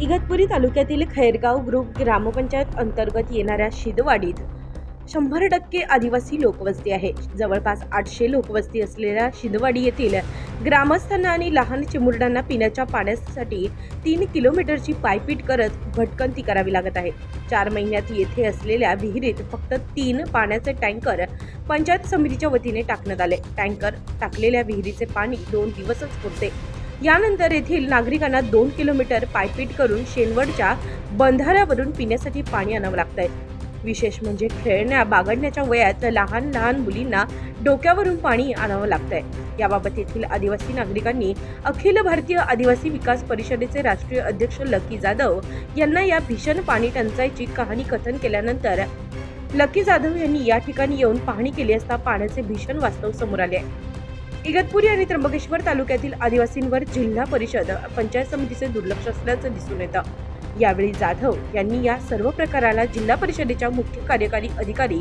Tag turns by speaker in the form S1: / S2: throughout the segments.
S1: इगतपुरी तालुक्यातील खैरगाव ग्रुप ग्रामपंचायत अंतर्गत येणाऱ्या शिदवाडीत शंभर टक्के आदिवासी लोकवस्ती आहे. जवळपास आठशे लोकवस्ती असलेल्या शिंदवाडी येथील ग्रामस्थांना आणि लहान चिमुरड्यांना पिण्याच्या पाण्यासाठी तीन किलोमीटरची पायपीट करत भटकंती करावी लागत आहे. चार महिन्यात येथे असलेल्या विहिरीत फक्त तीन पाण्याचे टँकर पंचायत समितीच्या वतीने टाकण्यात आले. टँकर टाकलेल्या विहिरीचे पाणी दोन दिवसच पुरते. यानंतर येथील नागरिकांना दोन किलोमीटर पायपीट करून शेनवडच्या बंधाऱ्यावरून पिण्यासाठी पाणी आणावं लागत आहे विशेष म्हणजे खेळण्या बागडण्याच्या वयात लहान लहान मुलींना डोक्यावरून पाणी आणावं लागतंय. याबाबत येथील आदिवासी नागरिकांनी अखिल भारतीय आदिवासी विकास परिषदेचे राष्ट्रीय अध्यक्ष लकी जाधव यांना या भीषण पाणी टंचाईची कहाणी कथन केल्यानंतर लकी जाधव यांनी या ठिकाणी येऊन पाहणी केली असता पाण्याचे भीषण वास्तव समोर आले. आहे इगतपुरी आणि त्र्यंबकेश्वर तालुक्यातील आदिवासींवर जिल्हा परिषद पंचायत समितीचे दुर्लक्ष असल्याचं दिसून येतं. यावेळी जाधव यांनी या सर्व प्रकाराला जिल्हा परिषदेच्या मुख्य कार्यकारी अधिकारी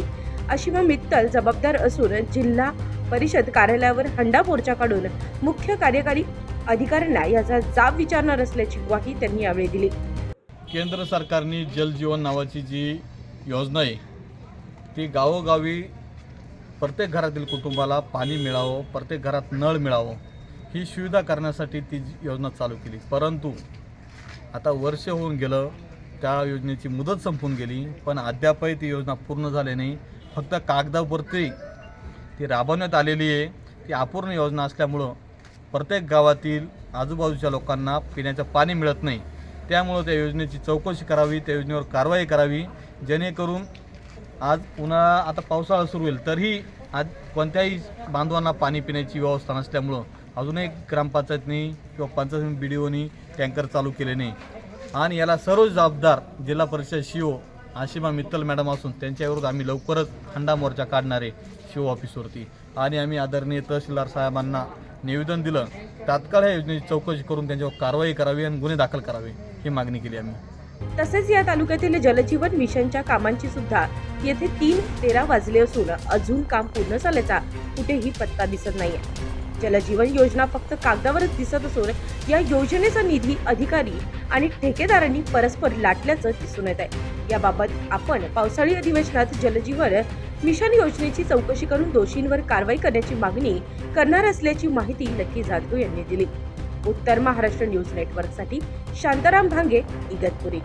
S1: अशिमा मित्तल जबाबदार असून जिल्हा परिषद कार्यालयावर हंडा मोर्चा काढून मुख्य कार्यकारी अधिकाऱ्यांना याचा जाब विचारणार असल्याची ग्वाही त्यांनी यावेळी दिली.
S2: केंद्र सरकारने जल जीवन नावाची जी योजना आहे ती गावोगावी प्रत्येक घरातील कुटुंबाला पाणी मिळावं प्रत्येक घरात नळ मिळावं ही सुविधा करण्यासाठी ती जी योजना चालू केली. परंतु आता वर्ष होऊन गेलं त्या योजनेची मुदत संपून गेली पण अद्यापही ती योजना पूर्ण झाली नाही. फक्त कागदावरती ती राबवण्यात आलेली आहे. ती अपूर्ण योजना असल्यामुळं प्रत्येक गावातील आजूबाजूच्या लोकांना पिण्याचं पाणी मिळत नाही. त्यामुळं त्या योजनेची चौकशी करावी त्या योजनेवर कारवाई करावी जेणेकरून आज उन्हाळा आता पावसाळा सुरू होईल तरीही आज कोणत्याही बांधवांना पाणी पिण्याची व्यवस्था नसल्यामुळं अजूनही ग्रामपंचायतनी किंवा पंचायत बी डी ओनी टँकर चालू केले नाही. आणि याला सर्व जबाबदार जिल्हा परिषद शिओ आशिमा मित्तल मॅडम असून त्यांच्याविरुद्ध आम्ही लवकरच हंडा मोर्चा काढणार आहे शिओ ऑफिसवरती. आणि आम्ही आदरणीय तहसीलदार साहेबांना निवेदन दिलं तात्काळ या योजनेची चौकशी करून त्यांच्यावर कारवाई करावी आणि गुन्हे दाखल करावे ही मागणी केली आम्ही.
S1: तसेच या तालुक्यातील जलजीवन मिशनच्या कामांची सुद्धा येथे तीन तेरा वाजले असून अजून काम पूर्ण झाल्याचा कुठेही पत्ता दिसत नाहीये. जलजीवन योजना फक्त कागदावरच दिसत असून या योजनेचा निधी अधिकारी आणि ठेकेदारांनी परस्पर लाटल्याचं दिसून येत आहे. याबाबत आपण पावसाळी अधिवेशनात जलजीवन मिशन योजनेची चौकशी करून दोषींवर कारवाई करण्याची मागणी करणार असल्याची माहिती लकी जाधव यांनी दिली. उत्तर महाराष्ट्र न्यूज नेटवर्कसाठी शांताराम भांगे इगतपुरी.